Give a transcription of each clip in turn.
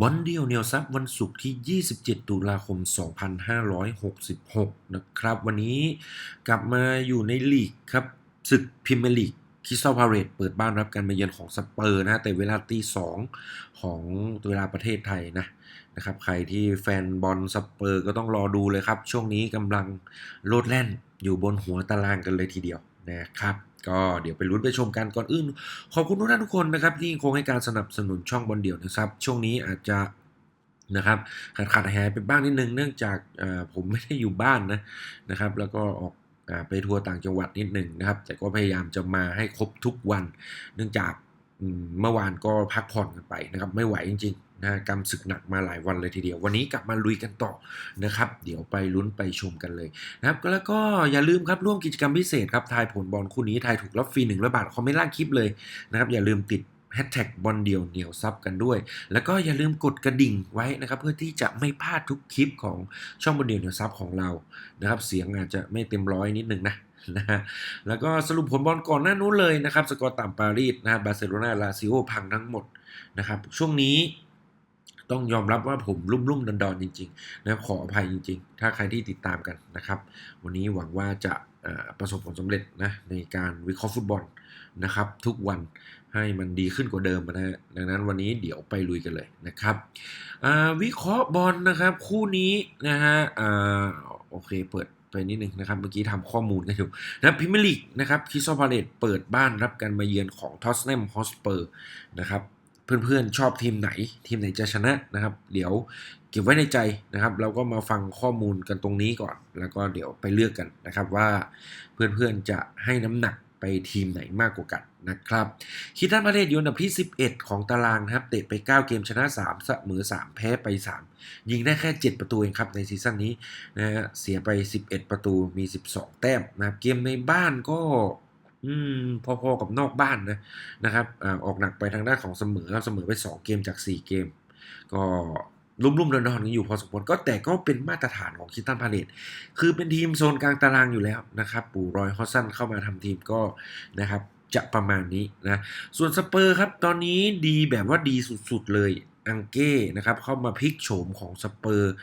บอลเดียวเหนียวซับวันศุกร์ที่ 27 ตุลาคม 2566 นะครับ วันนี้กลับมาอยู่ในลีกครับศึกพรีเมียร์ลีกคิสตัลพาเรตเปิดบ้านรับการมาเยือนของสเปอร์นะแต่เวลาตีสองของเวลาประเทศไทยนะนะครับ ใครที่แฟนบอลสเปอร์ก็ต้องรอดูเลยครับ ช่วงนี้กำลังโลดแล่นอยู่บนหัวตารางกันเลยทีเดียวนะครับ ก็เดี๋ยวไปลุ้นไปชมกันก่อนอื่น ขอบคุณทุกท่านทุกคนนะครับ ที่ยังคงให้การสนับสนุนช่องบอลเดี่ยวนะครับ ช่วงนี้อาจจะนะครับขาดขาดหายไปบ้างนิดนึงเนื่องจากผมไม่ได้อยู่บ้านนะนะครับ แล้วก็ออกไปทัวร์ต่างจังหวัดนิดหนึ่งนะครับ แต่ก็พยายามจะมาให้ครบทุกวัน เนื่องจากเมื่อวานก็พักผ่อนกันไปนะครับ ไม่ไหวจริง ๆ นะกรรมศึกหนักมาหลายวันเลยทีเดียว วันนี้กลับมาลุยกันต่อนะครับ เดี๋ยวไปลุ้นไปชมกันเลยนะครับแล้วก็อย่าลืมครับร่วมกิจกรรมพิเศษครับทายผลบอลคู่นี้ทายถูกรับฟรีหนึ่งร้อยบาทคอมเมนต์ล่างคลิปเลยนะครับอย่าลืมติดแฮชแท็กบอลเดียวเหนียวซับกันด้วย แล้วก็อย่าลืมกดกระดิ่งไว้นะครับ เพื่อที่จะไม่พลาดทุกคลิปของช่องบอลเดียวเหนียวซับของเรานะครับ เสียงอาจจะไม่เต็มร้อยนิดนึงนะนะฮะแล้วก็สรุปผลบอลก่อนหน้านู้นเลยนะครับ สกอร์ต่ำปารีสนะครับบาร์เซโลนาลาซิโอพังทั้งหมดนะครับช่วงนี้ ต้องยอมรับว่าผมรุ่มรุ่มดอนดอนจริงๆนะขออภัยจริง ๆ ถ้าใครที่ติดตามกันนะครับ วันนี้หวังว่าจะประสบผลสำเร็จนะในการวิเคราะห์ฟุตบอลนะครับ ทุกวันให้มันดีขึ้นกว่าเดิมนะฮะดังนั้นวันนี้เดี๋ยวไปลุยกันเลยนะครับวิเคราะห์บอลนะครับคู่นี้นะฮะโอเคเปิดไปนิดนึงนะครับเมื่อกี้ทำข้อมูลกันอยู่นะพิมลีกนะครับคิสโซพาเลตเปิดบ้านรับการมาเยือนของทอสเนมฮอสเปอร์นะครับ เพื่อนๆชอบทีมไหน ทีมไหนจะชนะนะครับ เดี๋ยวเก็บไว้ในใจนะครับเราก็มาฟังข้อมูลกันตรงนี้ก่อน แล้วก็เดี๋ยวไปเลือกกันนะครับว่าเพื่อนๆจะให้น้ำหนักไปทีมไหนมากกว่ากันนะครับ คิดตันประเทศอยู่อันดับที่ 11 ของตารางนะครับ เตะไป 9 เกมชนะ 3 เสมอ 3 แพ้ไป 3 ยิงได้แค่ 7 ประตูเองครับในซีซั่นนี้นะฮะเสียไป 11 ประตูมี 12 แต้มนะครับ เกมในบ้านก็ อืมพอๆกับนอกบ้านนะนะครับอออกหนักไปทางด้านของเสมอครับเสมอไป 2 เกมจาก 4 เกม ก็รุ่มๆดอนๆกันอยู่พอสมควรก็แต่ก็เป็นมาตรฐานของคิตตันพาเลตคือเป็นทีมโซนกลางตารางอยู่แล้วนะครับ ปู่รอยฮอสซันเข้ามาทำทีมก็นะครับจะประมาณนี้นะส่วนสเปอร์ครับตอนนี้ดีแบบว่าดีสุดๆเลยอังเก้นะครับเข้ามาพลิกโฉมของสเปอร์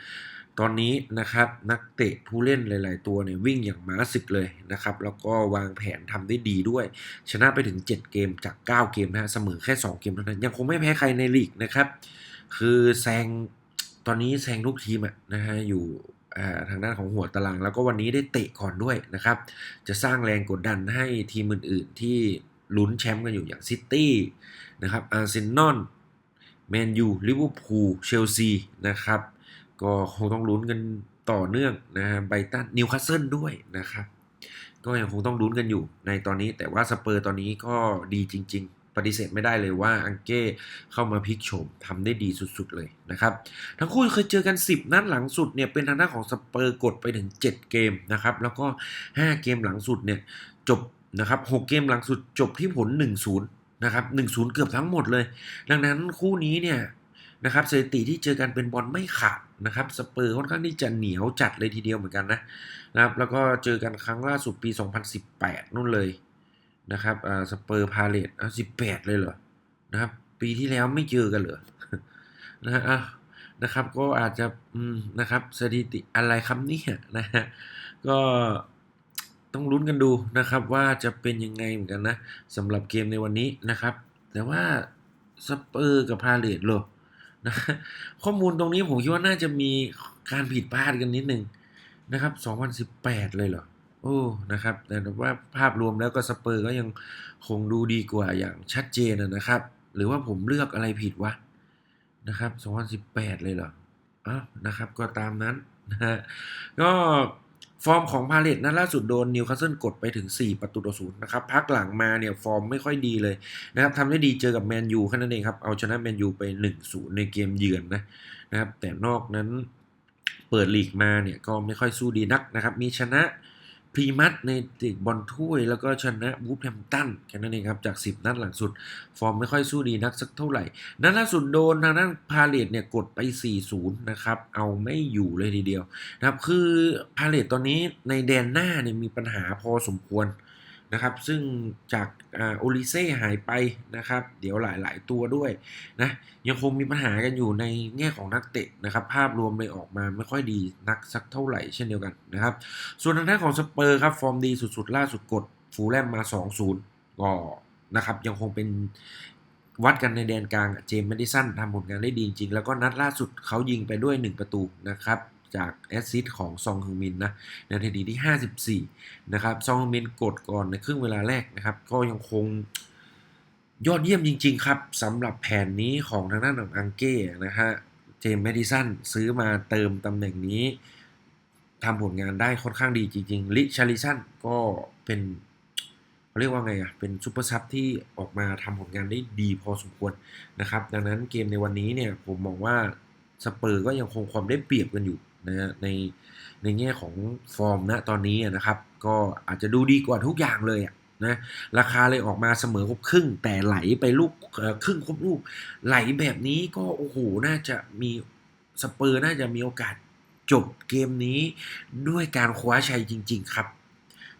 ตอนนี้นะครับนักเตะผู้เล่นหลาย ๆ ตัวเนี่ยวิ่งอย่างม้าศึกเลยนะครับ แล้วก็วางแผนทำได้ดีด้วย ชนะไปถึง 7 เกมจาก 9 เกมนะเสมอแค่ 2 เกมเท่านั้น ยังคงไม่แพ้ใครในลีกนะครับ คือแซงตอนนี้แซงทุกทีมอะนะฮะอยู่ทางด้านของหัวตาราง แล้วก็วันนี้ได้เตะก่อนด้วยนะครับ จะสร้างแรงกดดันให้ทีมอื่น ๆ ที่ลุ้นแชมป์กันอยู่อย่างซิตี้นะครับอาร์เซนอลแมนยูลิเวอร์พูลเชลซีนะครับ ก็คงต้องลุ้นกันต่อเนื่องนะฮะไบตันนิวคาสเซิลด้วยนะครับ ก็ยังคงต้องลุ้นกันอยู่ในตอนนี้ แต่ว่าสเปอร์ตอนนี้ก็ดีจริง ๆ ปฏิเสธไม่ได้เลยว่าอังเก้เข้ามาพลิกโฉมทำได้ดีสุดๆเลยนะครับ ทั้งคู่เคยเจอกัน 10 นัดหลังสุดเนี่ยเป็นทางด้านของสเปอร์กดไปถึง 7 เกมนะครับ แล้วก็ 5 เกมหลังสุดเนี่ยจบนะครับ6เกมหลังสุดจบที่ผล 1-0นะครับ1-0 เกือบทั้งหมดเลย ดังนั้นคู่นี้เนี่ย นะครับสถิติที่เจอกันเป็นบอลไม่ขาดนะครับสเปอร์ค่อนข้างที่จะเหนียวจัดเลยทีเดียวเหมือนกันนะนะครับแล้วก็เจอกันครั้งล่าสุดปี 2018นู่นเลยนะครับอ่าสเปอร์พาเลตอะ18 เลยเหรอนะครับปีที่แล้วไม่เจอกันเหรอนะฮะอะนะครับก็อาจจะอืมนะครับสถิติอะไรคำนี้นะฮะก็ต้องลุ้นกันดูนะครับว่าจะเป็นยังไงเหมือนกันนะสำหรับเกมในวันนี้นะครับ แต่ว่าสเปอร์กับพาเลตเหรอ นะข้อมูลตรงนี้ผมคิดว่าน่าจะมีการผิดพลาดกันนิดนึงนะครับ 2018 เลยเหรอ โอ้ นะครับ แต่ว่าภาพรวมแล้วก็สเปอร์ก็ยังคงดูดีกว่าอย่างชัดเจนนะครับ หรือว่าผมเลือกอะไรผิดวะ นะครับ 2018 เลยเหรออ้าวนะครับ ก็ตามนั้นนะฮะ ก็ ฟอร์มของพาเลตนัดล่าสุดโดนนิวคาสเซิลกดไปถึง 4 ประตูต่อศูนย์นะครับพักหลังมาเนี่ยฟอร์มไม่ค่อยดีเลยนะครับทำได้ดีเจอกับแมนยูแค่นั้นเองครับ เอาชนะแมนยูไป 1-0 ในเกมเยือนนะนะครับแต่นอกนั้นเปิดลีกมาเนี่ยก็ไม่ค่อยสู้ดีนักนะครับ มีชนะ พรีมัตในติกบอลถ้วย แล้วก็ชนะวูฟแฮมตันแค่นั้นเองครับ จาก 10 นัดหลังสุด ฟอร์มไม่ค่อยสู้ดีนักสักเท่าไหร่ นัดล่าสุดโดนทางด้านพาเลตเนี่ยกดไป 4-0 นะครับ เอาไม่อยู่เลยทีเดียวนะครับ คือพาเลตตอนนี้ในแดนหน้าเนี่ยมีปัญหาพอสมควร นะครับ ซึ่งจากโอลิเซ่หายไปนะครับ เดี๋ยวหลาย ๆ ตัวด้วยนะยังคงมีปัญหากันอยู่ในแง่ของนักเตะนะครับ ภาพรวมเลยออกมาไม่ค่อยดีนักสักเท่าไหร่เช่นเดียวกันนะครับ ส่วนทางด้านของสเปอร์ครับ ฟอร์มดีสุด ๆ ล่าสุดกดฟูแลมมา 2-0 ก็นะครับยังคงเป็นวัดกันในแดนกลางเจมส์แมดิสันทำผลงานได้ดีจริง แล้วก็นัดล่าสุดเขายิงไปด้วย 1 ประตูนะครับ จากแอสซิสต์ของซองฮึงมินนะในนาทีที่ 54 นะครับ ซองฮึงมินกดก่อนในครึ่งเวลาแรกนะครับ ก็ยังคงยอดเยี่ยมจริง ๆ ครับสำหรับแผนนี้ของทางด้านของอังเก้นะฮะเจมส์แมดิสันซื้อมาเติมตำแหน่งนี้ทำผลงานได้ค่อนข้างดีจริงๆลิชาริสันก็เป็นเขาเรียกว่าไงอะ เป็นซูเปอร์ซับที่ออกมาทำผลงานได้ดีพอสมควรนะครับ ดังนั้นเกมในวันนี้เนี่ยผมมองว่าสเปอร์ก็ยังคงความได้เปรียบกันอยู่ นะฮะในในแง่ของฟอร์มนะตอนนี้นะครับ ก็อาจจะดูดีกว่าทุกอย่างเลยนะราคาเลยออกมาเสมอครบครึ่ง แต่ไหลไปลูกครึ่งครบลูก ไหลแบบนี้ก็โอ้โหน่าจะมีสเปอร์น่าจะมีโอกาสจบเกมนี้ด้วยการคว้าชัยจริง ๆ ครับ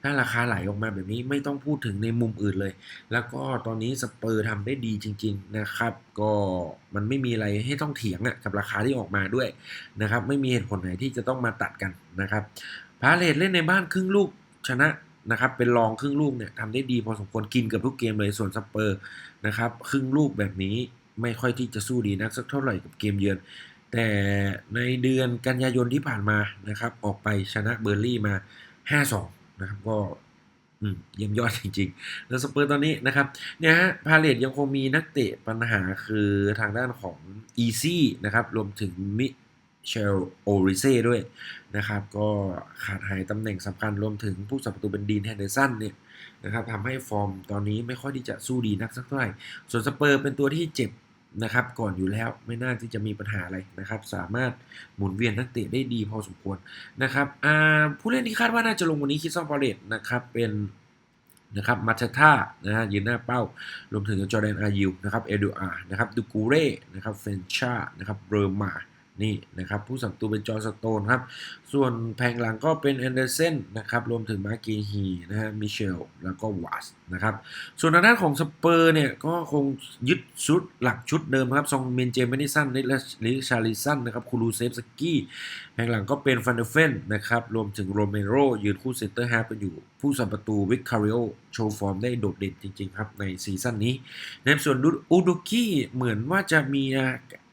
ถ้าราคาไหลออกมาแบบนี้ไม่ต้องพูดถึงในมุมอื่นเลย แล้วก็ตอนนี้สเปอร์ทำได้ดีจริง ๆนะครับ ก็มันไม่มีอะไรให้ต้องเถียงอะกับราคาที่ออกมาด้วยนะครับไม่มีเหตุผลไหนที่จะต้องมาตัดกันนะครับพาเลตเล่นในบ้านครึ่งลูกชนะนะครับเป็นรองครึ่งลูกเนี่ยทำได้ดีพอสมควรกินกือบทุกเกมเลยส่วนสเปอร์นะครับครึ่งลูกแบบนี้ไม่ค่อยที่จะสู้ดีนักสักเท่าไหร่กับเกมเยือน แต่ในเดือนกันยายนที่ผ่านมานะครับออกไปชนะเบอร์ลี่มา 5-2 นะครับก็เยี่ยมยอดจริงๆ แล้วสเปอร์ตอนนี้นะครับเนี่ยฮะพาเลตยังคงมีนักเตะปัญหาคือทางด้านของอีซี่นะครับ รวมถึงมิเชลโอริเซ่ด้วยนะครับ ก็ขาดหายตำแหน่งสำคัญรวมถึงผู้สับประตูเป็นดีนแฮนเดอร์สันเนี่ยนะครับทำให้ฟอร์มตอนนี้ไม่ค่อยที่จะสู้ดีนักสักเท่าไหร่ ส่วนสเปอร์เป็นตัวที่เจ็บ นะครับก่อนอยู่แล้วไม่น่าที่จะมีปัญหาอะไรนะครับ สามารถหมุนเวียนนักเตะได้ดีพอสมควรนะครับผู้เล่นที่คาดว่าน่าจะลงวันนี้คิดซอนพอเลตนะครับเป็นนะครับมาชาท่านะฮะยืนหน้าเป้ารวมถึงจอร์แดนอายิวนะครับเอดูอานะครับดูกูเร่นะครับเฟนชานะครับเบอร์มา นี่นะครับผู้สัมตูเป็นจอร์สโตนครับ ส่วนแผงหลังก็เป็นแอนเดอร์เซนนะครับรวมถึงมาร์กีฮีนะฮะมิเชลแล้วก็วัสนะครับส่วนทางด้านของสเปอร์เนี่ยก็คงยึดชุดหลักชุดเดิมครับซองเมนเจมเมนิสันนิลลิชาริสันนะครับคูรูเซฟสกี้แผงหลังก็เป็นฟันเดเฟนนะครับรวมถึงโรเมโรยืนคู่เซนเตอร์ฮาร์ปกันอยู่ผู้สัมประตูวิคคาริโอโชว์ฟอร์มได้โดดเด่นจริงๆครับในซีซั่นนี้ในส่วนอูดุกี้เหมือนว่าจะมี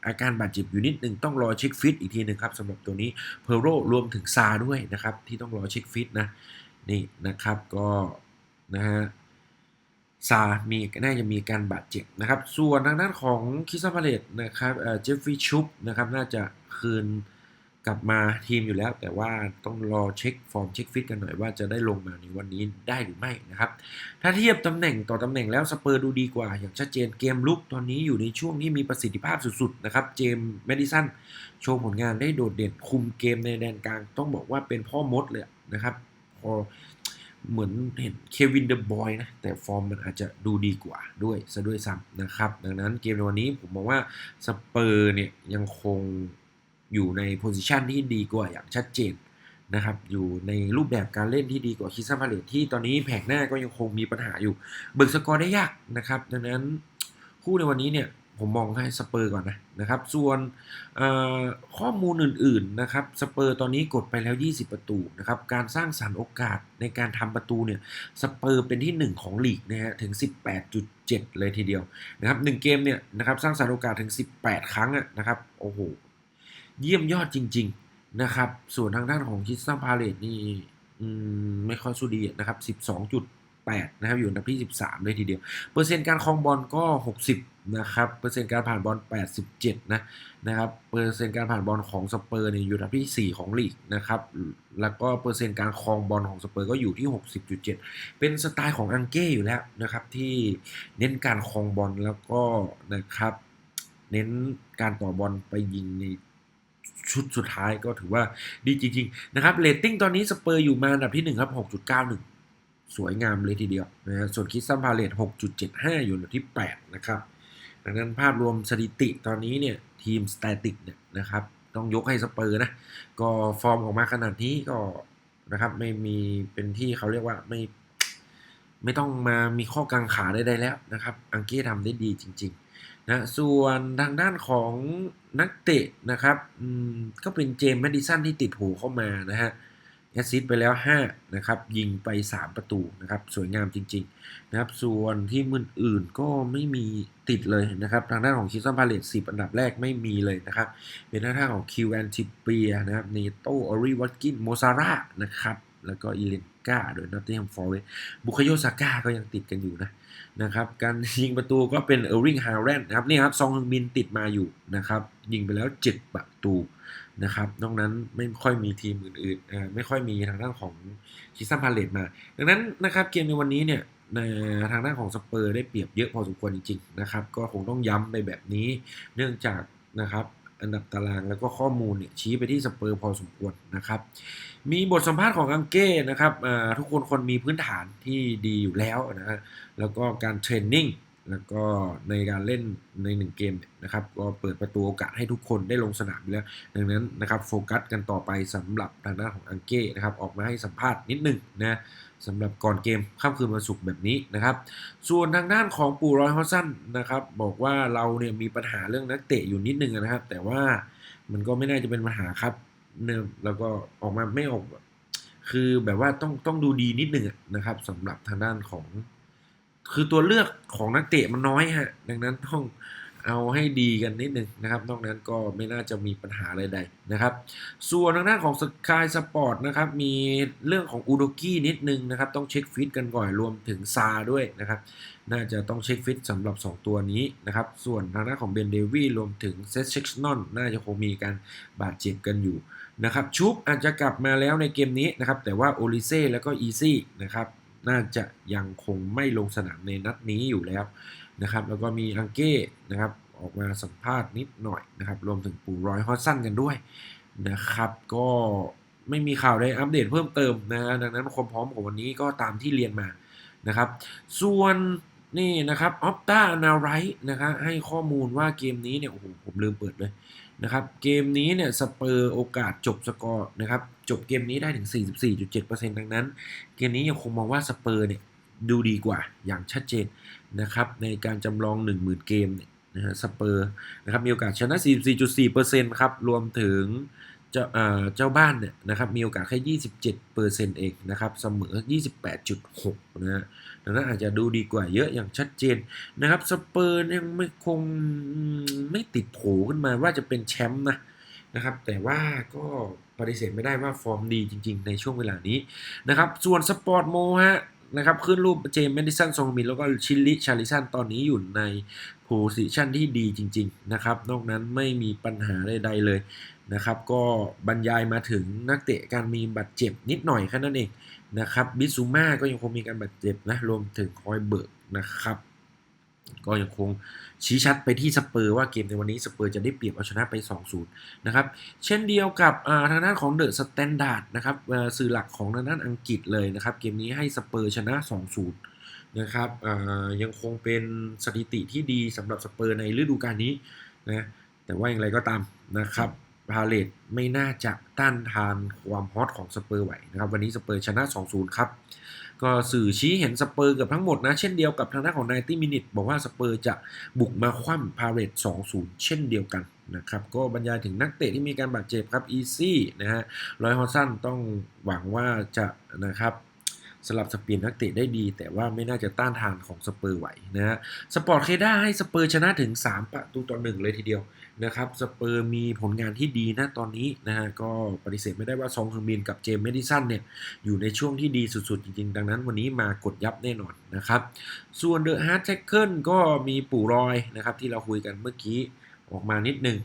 อาการบาดเจ็บอยู่นิดหนึ่งต้องรอเช็คฟิตอีกทีหนึ่งครับสำหรับตัวนี้เพอร์โรรวมถึงซาด้วยนะครับ ที่ต้องรอเช็คฟิตนะนี่นะครับก็นะฮะซา มีน่าจะมีการบาดเจ็บนะครับ ส่วนทางด้านของคิสซาพาเลตนะครับเจฟฟี่ชุบนะครับน่าจะคืน กลับมาทีมอยู่แล้ว แต่ว่าต้องรอเช็คฟอร์มเช็คฟิตกันหน่อยว่าจะได้ลงมาในวันนี้ได้หรือไม่นะครับ ถ้าเทียบตำแหน่งต่อตำแหน่งแล้วสเปอร์ดูดีกว่า อย่างชัดเจนเกมลุกตอนนี้อยู่ในช่วงที่มีประสิทธิภาพสุดๆนะครับเจมส์แมดิสันโชว์ผลงานได้โดดเด่นคุมเกมในแดนกลาง ต้องบอกว่าเป็นพ่อมดเลยนะครับพอเหมือนเห็นเควินเดอะบอยนะ แต่ฟอร์มมันอาจจะดูดีกว่าด้วยซะด้วยซ้ำนะครับ ดังนั้นเกมในวันนี้ผมมองว่าสเปอร์เนี่ยยังคง อยู่ในโพซิชันที่ดีกว่าอย่างชัดเจนนะครับ อยู่ในรูปแบบการเล่นที่ดีกว่าคิซ่าพาเลตที่ตอนนี้แผงหน้าก็ยังคงมีปัญหาอยู่ เบิกสกอร์ได้ยากนะครับ ดังนั้นคู่ในวันนี้เนี่ยผมมองให้สเปอร์ก่อนนะนะครับ ส่วนข้อมูลอื่นๆนะครับสเปอร์ตอนนี้กดไปแล้ว 20 ประตูนะครับการสร้างสรรค์โอกาสในการทำประตูเนี่ยสเปอร์เป็นที่ 1 ของลีกนะฮะถึง 18.7 เลยทีเดียวนะครับ1เกมเนี่ยนะครับสร้างสรรค์โอกาสถึง 18 ครั้งนะครับโอ้โห เยี่ยมยอดจริง ๆ นะครับ ส่วนทางด้านของคิสตันพาเลตนี่ไม่ค่อยสู้ดีนะครับ 12.8 นะครับ อยู่อันดับที่ 13 เลยทีเดียว เปอร์เซ็นต์การครองบอลก็ 60 นะครับ เปอร์เซ็นต์การผ่านบอล 87 นะ นะครับ เปอร์เซ็นต์การผ่านบอลของสเปอร์เนี่ยอยู่อันดับที่ 4 ของลีกนะครับ แล้วก็เปอร์เซ็นต์การครองบอลของสเปอร์ก็อยู่ที่ 60.7 เป็นสไตล์ของอังเก้อยู่แล้วนะครับ ที่เน้นการครองบอลแล้วก็นะครับ เน้นการต่อบอลไปยิงใน ชุดสุดท้ายก็ถือว่าดีจริง ๆ นะครับเรตติ้งตอนนี้สเปอร์อยู่มาอันดับที่1ครับ6.91 สวยงามเลยทีเดียวนะฮะส่วนคิสซัมพาเลต6.75 อยู่อันดับที่ 8 นะครับดังนั้นภาพรวมสถิติตอนนี้เนี่ยทีมสแตติกเนี่ยนะครับต้องยกให้สเปอร์นะก็ฟอร์มออกมาขนาดนี้ก็นะครับไม่มีเป็นที่เขาเรียกว่าไม่ไม่ต้องมามีข้อกังขาใดๆแล้วนะครับ อังเก้ทำได้ดีจริง ๆ นะส่วนทางด้านของนักเตะนะครับก็เป็นเจมส์แมดิสันที่ติดหูเข้ามานะฮะแอสซิสไปแล้ว5นะครับยิงไป 3 ประตูนะครับสวยงามจริงๆนะครับส่วนที่มืออื่นก็ไม่มีติดเลยนะครับทางด้านของคิสซันพาเลต10อันดับแรกไม่มีเลยนะครับเป็นทางด้านของคิวแอนทิเปียนะครับเนโตออริวัตกินโมซาร่านะครับ แล้วก็อีเลนกาโดยนอตติงแฮมฟอร์เรสบุคโยซาก้าก็ยังติดกันอยู่นะนะครับการยิงประตูก็เป็นเออร์วิงฮาร์เรนนะครับนี่ครับซองฮงมินติดมาอยู่นะครับยิงไปแล้ว 7 ประตูนะครับนอกนั้นไม่ค่อยมีทีมอื่นๆอ่าไม่ค่อยมีทางด้านของคิซัมพาเลตมา ดังนั้นนะครับเกมในวันนี้เนี่ยทางด้านของสเปอร์ได้เปรียบเยอะพอสมควรจริงๆนะครับก็คงต้องย้ำไปแบบนี้เนื่องจากนะครับ อันดับตารางแล้วก็ข้อมูลเนี่ยชี้ไปที่สเปอร์พอสมควรนะครับ มีบทสัมภาษณ์ของอังเก้นะครับทุกคนคนมีพื้นฐานที่ดีอยู่แล้วนะฮะแล้วก็การเทรนนิ่งแล้วก็ในการเล่นในหนึ่งเกมนะครับก็เปิดประตูโอกาสให้ทุกคนได้ลงสนามแล้ว ดังนั้นนะครับโฟกัสกันต่อไปสำหรับทางด้านของอังเก้นะครับออกมาให้สัมภาษณ์นิดหนึ่งนะ สำหรับก่อนเกมค่ำคืนวันศุกร์แบบนี้นะครับ ส่วนทางด้านของปู่รอยฮอสซันนะครับ บอกว่าเราเนี่ยมีปัญหาเรื่องนักเตะอยู่นิดนึงนะครับ แต่ว่ามันก็ไม่น่าจะเป็นปัญหาครับเนี่ยแล้วก็ออกมาไม่ออก คือแบบว่าต้องต้องดูดีนิดนึงนะครับสำหรับทางด้านของ คือตัวเลือกของนักเตะมันน้อยฮะดังนั้นต้อง เอาให้ดีกันนิดนึงนะครับ นอกนั้นก็ไม่น่าจะมีปัญหาอะไรใดนะครับ ส่วนทางด้านของสกายสปอร์ตนะครับ มีเรื่องของอูโดกี้นิดนึงนะครับ ต้องเช็คฟิตกันก่อนรวมถึงซาด้วยนะครับ น่าจะต้องเช็คฟิตสำหรับ 2 ตัวนี้นะครับ ส่วนทางด้านของเบนเดวีรวมถึงเซสเช็กนอนน่าจะคงมีการบาดเจ็บกันอยู่นะครับ ชุบอาจจะกลับมาแล้วในเกมนี้นะครับ แต่ว่าโอลิเซ่แล้วก็อีซี่นะครับ น่าจะยังคงไม่ลงสนามในนัดนี้อยู่แล้ว นะครับ แล้วก็มีอังเก้นะครับออกมาสัมภาษณ์นิดหน่อยนะครับ รวมถึงปู่รอยฮอตสันกันด้วยนะครับ ก็ไม่มีข่าวใดอัปเดตเพิ่มเติมนะฮะดังนั้นความพร้อมของวันนี้ก็ตามที่เรียนมานะครับ ส่วนนี่นะครับออฟตานาไรท์นะครับให้ข้อมูลว่าเกมนี้เนี่ยโอ้โหผมลืมเปิดเลยนะครับ เกมนี้เนี่ยสเปอร์โอกาสจบสกอร์นะครับ จบเกมนี้ได้ถึง 44.7%ดังนั้น เกมนี้ยังคงมองว่าสเปอร์เนี่ย ดูดีกว่าอย่างชัดเจนนะครับในการจำลอง 10,000 เกมเนี่ยนะฮะสเปอร์นะครับมีโอกาสชนะ 44.4%ครับรวมถึงเจ้าเจ้าบ้านเนี่ยนะครับมีโอกาสแค่ 27%เองนะครับเสมอ 28.6นะฮะดังนั้นอาจจะดูดีกว่าเยอะอย่างชัดเจนนะครับสเปอร์ยังไม่คงไม่ติดโผขึ้นมาว่าจะเป็นแชมป์นะนะครับแต่ว่าก็ปฏิเสธไม่ได้ว่าฟอร์มดีจริงๆ ในช่วงเวลานี้นะครับส่วนสปอร์ตโมฮะ นะครับขึ้นรูปเจมส์แมดิสันซองมินแล้วก็ชิลลิชาริสันตอนนี้อยู่ในโพสิชันที่ดีจริง ๆ นะครับ นอกนั้นไม่มีปัญหาใดๆเลยนะครับ ก็บรรยายมาถึงนักเตะการมีบาดเจ็บนิดหน่อยแค่นั้นเองนะครับ บิซูมาก็ยังคงมีการบาดเจ็บนะ รวมถึงคอยเบิร์กนะครับ ก็ยังคงชี้ชัดไปที่สเปอร์ว่าเกมในวันนี้สเปอร์จะได้เปรียบเอาชนะไป 2-0 นะครับ เช่นเดียวกับทางด้านของเดอะสแตนดาร์ดนะครับสื่อหลักของทางด้านอังกฤษเลยนะครับ เกมนี้ให้สเปอร์ชนะ 2-0 นะครับยังคงเป็นสถิติที่ดีสำหรับสเปอร์ในฤดูกาลนี้นะแต่ว่าอย่างไรก็ตามนะครับพาเลตไม่น่าจะต้านทานความฮอตของสเปอร์ไหวนะครับ วันนี้สเปอร์ชนะ 2-0 ครับ ก็สื่อชี้เห็นสเปอร์กับทั้งหมดนะ เช่นเดียวกับทางด้านของนายตี้มินิทบอกว่าสเปอร์จะบุกมาคว่ำพาเรต2-0 เช่นเดียวกันนะครับก็บรรยายถึงนักเตะที่มีการบาดเจ็บครับอีซี่นะฮะรอยฮอสซันต้องหวังว่าจะนะครับ สลับสปีนนักเตะได้ดี แต่ว่าไม่น่าจะต้านทานของสเปอร์ไหวนะฮะสปอร์ตเคด้าให้สเปอร์ชนะถึง 3 ประตูต่อหนึ่งเลยทีเดียวนะครับสเปอร์มีผลงานที่ดีนะตอนนี้นะฮะก็ปฏิเสธไม่ได้ว่าซองฮึงมินกับเจมส์เมดิสันเนี่ยอยู่ในช่วงที่ดีสุดๆ จริงๆ ดังนั้นวันนี้มากดยับแน่นอนนะครับส่วนเดอะฮาร์ดแท็กเกิลก็มีปู่รอยนะครับที่เราคุยกันเมื่อกี้ออกมานิดนึง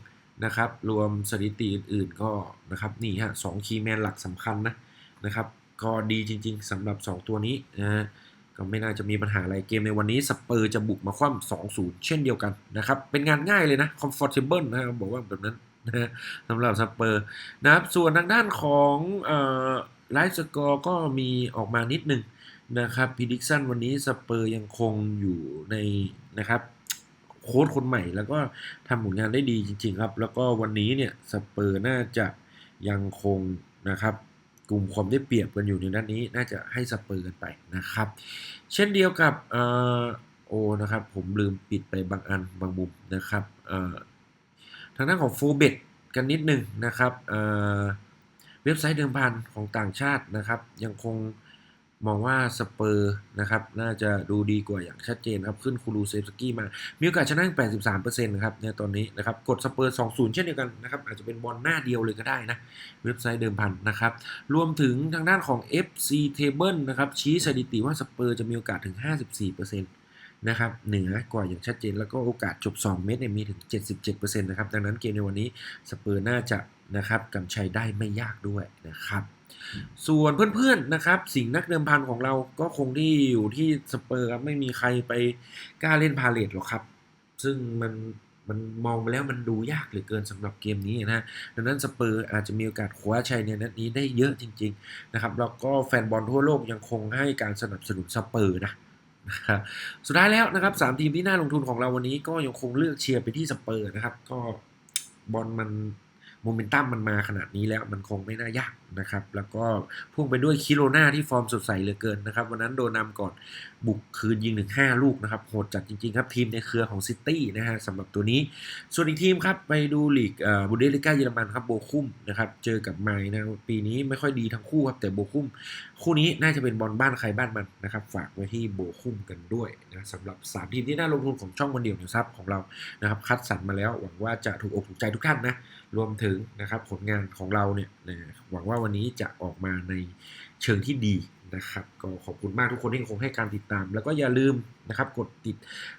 นะครับรวมสถิติอื่นๆก็นะครับนี่ฮะสองคีย์แมนหลักสำคัญนะนะครับ็ดีจริง ๆสำหรับ 2 ตัวนี้นะฮะก็ไม่น่าจะมีปัญหาอะไรเกมในวันนี้สเปอร์จะบุกมาคว่ำ2-0เช่นเดียวกันนะครับ เป็นงานง่ายเลยนะ comfortable นะบอกว่าแบบนั้นนะฮะสำหรับสเปอร์นะครับ ส่วนทางด้านของไลฟ์สกอร์ก็มีออกมานิดนึงนะครับพิดิกสันวันนี้สเปอร์ยังคงอยู่ในนะครับโค้ชคนใหม่แล้วก็ทำผลงานได้ดีจริง ๆ ครับ แล้วก็วันนี้เนี่ยสเปอร์น่าจะยังคงนะครับ กลุ่มความได้เปรียบกันอยู่ในด้านนี้น่าจะให้สเปอร์กันไปนะครับ เช่นเดียวกับเออโอนะครับ ผมลืมปิดไปบางอันบางมุมนะครับเออทางด้านของโฟเบตกันนิดหนึ่งนะครับเออเว็บไซต์เดิมพันของต่างชาตินะครับ ยังคง มองว่าสเปอร์นะครับน่าจะดูดีกว่าอย่างชัดเจนครับ ขึ้นคูรูเซฟสกี้มา มีโอกาสชนะ 83%นะครับในตอนนี้นะครับกดสเปอร์ 2-0 เช่นเดียวกันนะครับอาจจะเป็นบอลหน้าเดียวเลยก็ได้นะ เว็บไซต์เดิมพันนะครับ รวมถึงทางด้านของ FC Table นะครับชี้สถิติว่าสเปอร์จะมีโอกาสถึง 54%นะครับเหนือกว่าอย่างชัดเจนแล้วก็โอกาสจบ 2 เมตรเนี่ยมีถึง 77%นะครับดังนั้นเกมในวันนี้สเปอร์น่าจะนะครับกำชัยได้ไม่ยากด้วยนะครับ ส่วนเพื่อนๆนะครับ สิ่งนักเดิมพันของเราก็คงที่อยู่ที่สเปอร์ครับไม่มีใครไปกล้าเล่นพาเลตหรอกครับ ซึ่งมันมันมองไปแล้วมันดูยากเหลือเกินสำหรับเกมนี้นะดังนั้นสเปอร์อาจจะมีโอกาสคว้าชัยในนัดนี้ได้เยอะจริง ๆนะครับ แล้วก็แฟนบอลทั่วโลกยังคงให้การสนับสนุนสเปอร์นะนะครับสุดท้ายแล้วนะครับสามทีมที่น่าลงทุนของเราวันนี้ก็ยังคงเลือกเชียร์ไปที่สเปอร์นะครับ ก็บอลมัน โมเมนตัมมันมาขนาดนี้แล้วมันคงไม่น่ายากนะครับ แล้วก็พ่วงไปด้วยคิโรนาที่ฟอร์มสดใสเหลือเกินนะครับ วันนั้นโดนนำก่อนบุกคืนยิงถึง5ลูกนะครับ โหดจัดจริงๆครับ ทีมในเครือของซิตี้นะฮะสำหรับตัวนี้ ส่วนอีกทีมครับ ไปดูลีกบูเดลิก้าเยอรมันครับโบคุมนะครับ เจอกับไมน์นะปีนี้ไม่ค่อยดีทั้งคู่ครับ แต่โบคุม คู่นี้น่าจะเป็นบอลบ้านใครบ้านมันนะครับฝากไว้ที่โบคุมกันด้วยนะสำหรับ 3 ทีมที่น่าลงทุนของช่องวันเดียวนิวซับของเรานะครับคัดสรรมาแล้วหวังว่าจะถูกอกถูกใจทุกท่านนะรวมถึงนะครับผลงานของเราเนี่ยนะหวังว่าวันนี้จะออกมาในเชิงที่ดีนะครับก็ขอบคุณมากทุกคนที่คงให้การติดตาม แล้วก็อย่าลืมนะครับกดติด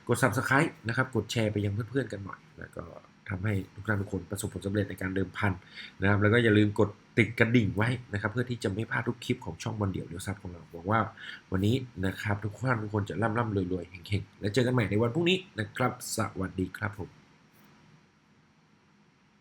กด subscribe นะครับกดแชร์ไปยังเพื่อนๆกันหน่อย แล้วก็ทำให้ทุกท่านทุกคนประสบผลสำเร็จในการเดิมพันนะครับ แล้วก็อย่าลืมกดติดกระดิ่งไว้นะครับ เพื่อที่จะไม่พลาดทุกคลิปของช่องวันเดี่ยวเดียวซับของเราหวังว่าวันนี้นะครับทุกท่านทุกคนจะร่ำร่ำรวยรวยๆเฮงๆ แล้วเจอกันใหม่ในวันพรุ่งนี้นะครับ สวัสดีครับผม